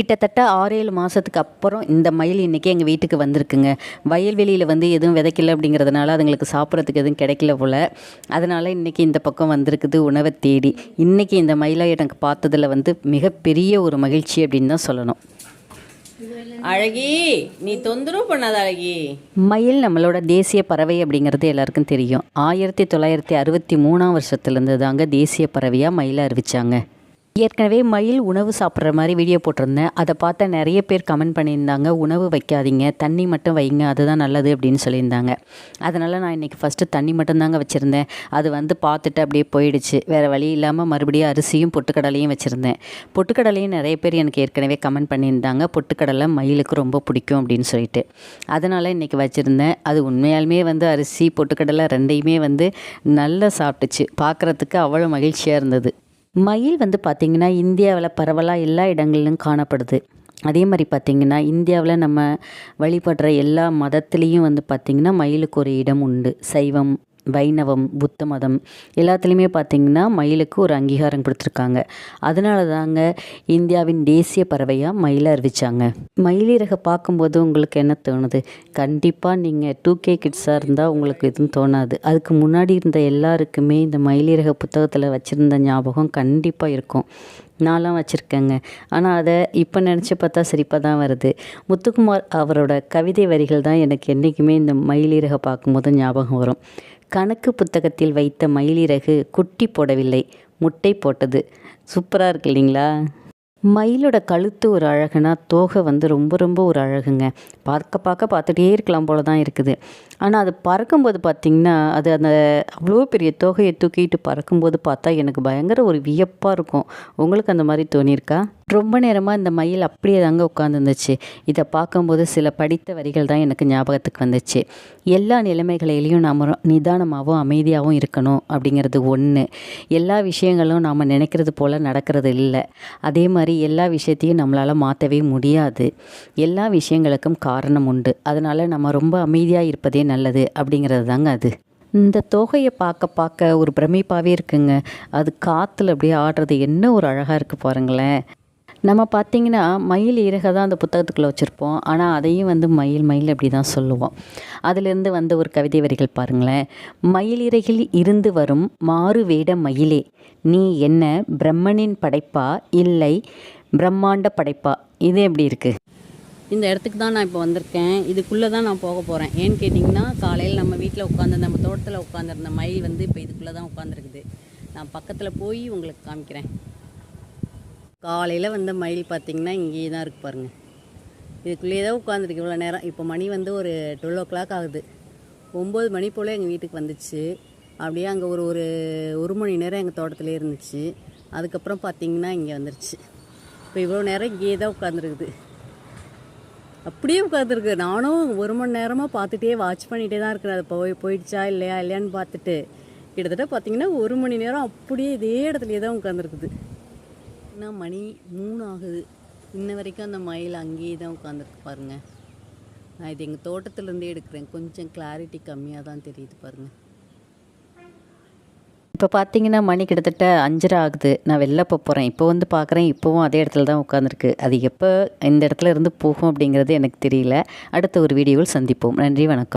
கிட்டத்தட்ட ஆறு ஏழு மாதத்துக்கு அப்புறம் இந்த மயில் இன்றைக்கி எங்கள் வீட்டுக்கு வந்திருக்குங்க. வயல்வெளியில் வந்து எதுவும் விதைக்கல அப்படிங்கிறதுனால அதுங்களுக்கு சாப்பிட்றதுக்கு எதுவும் கிடைக்கல போல். அதனால் இன்றைக்கி இந்த பக்கம் வந்திருக்குது உணவை தேடி. இன்றைக்கி இந்த மயிலை எனக்கு பார்த்ததில் வந்து மிகப்பெரிய ஒரு மகிழ்ச்சி அப்படின்னு தான் சொல்லணும். அழகி நீ தொந்தரவு பண்ணாத அழகி. மயில் நம்மளோட தேசிய பறவை அப்படிங்கிறது எல்லாருக்கும் தெரியும். ஆயிரத்தி தொள்ளாயிரத்தி அறுபத்தி மூணாம் வருஷத்துலேருந்து தாங்க தேசிய பறவையாக மயிலை அறிவிச்சாங்க. ஏற்கனவே மயில் உணவு சாப்பிட்ற மாதிரி வீடியோ போட்டிருந்தேன். அதை பார்த்த நிறைய பேர் கமெண்ட் பண்ணியிருந்தாங்க. உணவு வைக்காதீங்க தண்ணி மட்டும் வைங்க அதுதான் நல்லது அப்படின்னு சொல்லியிருந்தாங்க. அதனால் நான் இன்றைக்கி ஃபஸ்ட்டு தண்ணி மட்டும்தாங்க வச்சுருந்தேன். அது வந்து பார்த்துட்டு அப்படியே போயிடுச்சு. வேறு வழி இல்லாமல் மறுபடியும் அரிசியும் பொட்டுக்கடலையும் வச்சுருந்தேன். பொட்டுக்கடலையும் நிறைய பேர் எனக்கு ஏற்கனவே கமெண்ட் பண்ணியிருந்தாங்க. பொட்டுக்கடலை மயிலுக்கு ரொம்ப பிடிக்கும் அப்படின்னு சொல்லிட்டு. அதனால் இன்றைக்கி வச்சுருந்தேன். அது உண்மையாலுமே வந்து அரிசி பொட்டுக்கடலை ரெண்டையுமே வந்து நல்லா சாப்பிட்டுச்சு. பார்க்குறதுக்கு அவ்வளோ மகிழ்ச்சியாக இருந்தது. மயில் வந்து பார்த்திங்கன்னா இந்தியாவில் பரவலாக எல்லா இடங்களிலும் காணப்படுது. அதே மாதிரி பார்த்திங்கன்னா இந்தியாவில் நம்ம வழிபடுற எல்லா மதத்துலேயும் வந்து பார்த்திங்கன்னா மயிலுக்கு ஒரு இடம் உண்டு. சைவம் வைணவம் புத்த மதம் எல்லாத்துலேயுமே பார்த்திங்கன்னா மயிலுக்கு ஒரு அங்கீகாரம் கொடுத்துருக்காங்க. அதனால தாங்க இந்தியாவின் தேசிய பறவையாக மயிலை அறிவித்தாங்க மயிலிறகை பார்க்கும்போது உங்களுக்கு என்ன தோணுது? கண்டிப்பாக நீங்கள் டூ கே கிட்ஸாக இருந்தால் உங்களுக்கு எதுவும் தோணாது. அதுக்கு முன்னாடி இருந்த எல்லாருக்குமே இந்த மயிலிறக புத்தகத்தில் வச்சுருந்த ஞாபகம் கண்டிப்பாக இருக்கும். நான்லாம் வச்சுருக்கேங்க. ஆனால் அதை இப்போ நினச்சி பார்த்தா சிரிப்பாக தான் வருது. முத்துக்குமார் அவரோட கவிதை வரிகள் தான் எனக்கு என்றைக்குமே இந்த மயிலிறக பார்க்கும்போது ஞாபகம் வரும். கணக்கு புத்தகத்தில் வைத்த மயிலிறகு குட்டி போடவில்லை. முட்டை போட்டது. சூப்பராக இருக்கு இல்லைங்களா? மயிலோட கழுத்து ஒரு அழகுனா தோகை வந்து ரொம்ப ரொம்ப ஒரு அழகுங்க. பார்க்க பார்க்க பார்த்துட்டே இருக்கலாம் போல தான் இருக்குது. ஆனால் அது பறக்கும்போது பார்த்திங்கன்னா அது அந்த அவ்வளோ பெரிய தோகையை தூக்கிட்டு பறக்கும்போது பார்த்தா எனக்கு பயங்கர ஒரு வியப்பாக இருக்கும். உங்களுக்கு அந்த மாதிரி தோணியிருக்கா? ரொம்ப நேரமாக இந்த மயில் அப்படியே தாங்க உட்காந்துருந்துச்சு இதை பார்க்கும்போது சில படித்த வரிகள் தான் எனக்கு ஞாபகத்துக்கு வந்துச்சு. எல்லா நிலைமைகளிலையும் நாம் நிதானமாகவும் அமைதியாகவும் இருக்கணும் அப்படிங்கிறது ஒன்று எல்லா விஷயங்களும் நாம் நினைக்கிறது போல் நடக்கிறது இல்லை. அதே மாதிரி எல்லா விஷயத்தையும் நம்மளால் மாற்றவே முடியாது. எல்லா விஷயங்களுக்கும் காரணம் உண்டு. அதனால் நம்ம ரொம்ப அமைதியாக இருப்பதே நல்லது அப்படிங்கிறது தாங்க அது. இந்த தொகையை பார்க்க பார்க்க ஒரு பிரமிப்பாகவே இருக்குங்க. அது காற்றுல அப்படியே ஆடுறது என்ன ஒரு அழகாக இருக்குது பாருங்களேன். நம்ம பார்த்திங்கன்னா மயில் இறகை தான் அந்த புத்தகத்துக்குள்ளே வச்சுருப்போம். ஆனால் அதையும் வந்து மயில் மயில் அப்படி தான் சொல்லுவோம். அதிலிருந்து வந்த ஒரு கவிதை வரிகள் பாருங்களேன். மயில் இறகில் இருந்து வரும் மாறு வேட மயிலே நீ என்ன பிரம்மனின் படைப்பா? இல்லை பிரம்மாண்ட படைப்பா? இது எப்படி இருக்குது இந்த இடத்துக்கு தான் நான் இப்போ வந்திருக்கேன். இதுக்குள்ளே தான் நான் போக போகிறேன் ஏன்னு கேட்டிங்கன்னா காலையில் நம்ம வீட்டில் உட்காந்து நம்ம தோட்டத்தில் உட்காந்துருந்த மயில் வந்து இப்போ இதுக்குள்ளே தான் உட்காந்துருக்குது நான் பக்கத்தில் போய் உங்களுக்கு காமிக்கிறேன். காலையில் வந்த மயில் பார்த்திங்கன்னா இங்கேயே தான் இருக்குது பாருங்கள் இதுக்குள்ளேயே தான் உட்காந்துருக்கு இவ்வளோ நேரம். இப்போ மணி வந்து ஒரு டுவெல் ஓ கிளாக் ஆகுது. ஒம்பது மணி போல் எங்கள் வீட்டுக்கு வந்துச்சு. அப்படியே அங்கே ஒரு ஒரு ஒரு மணி நேரம் எங்கள் தோட்டத்திலே இருந்துச்சு. அதுக்கப்புறம் பார்த்திங்கன்னா இங்கே வந்துருச்சு. இப்போ இவ்வளோ நேரம் இங்கேயே தான் உட்காந்துருக்குது அப்படியே உட்காந்துருக்கு நானும் ஒரு மணி நேரமாக பார்த்துட்டே வாட்ச் பண்ணிகிட்டே தான் இருக்கிறேன். அது போய் போயிடுச்சா இல்லையா இல்லையான்னு பார்த்துட்டு. கிட்டத்தட்ட பார்த்தீங்கன்னா ஒரு மணி நேரம் அப்படியே இதே இடத்துலையே தான் உட்காந்துருக்குது பார்த்தீங்கன்னா மணி மூணு ஆகுது. இன்ன வரைக்கும் அந்த மயில் அங்கேயே தான் உட்காந்துருக்கு பாருங்க. நான் இது எங்கள் தோட்டத்துலேருந்தே எடுக்கிறேன். கொஞ்சம் கிளாரிட்டி கம்மியாக தான் தெரியுது பாருங்கள் இப்போ பார்த்தீங்கன்னா மணி கிட்டத்தட்ட அஞ்சரை ஆகுது. நான் வெளில போக போகிறேன் இப்போ வந்து பார்க்குறேன் இப்போவும் அதே இடத்துல தான் உட்காந்துருக்கு அது எப்போ இந்த இடத்துல இருந்து போகும் அப்படிங்கிறது எனக்கு தெரியல. அடுத்த ஒரு வீடியோவில் சந்திப்போம். நன்றி வணக்கம்.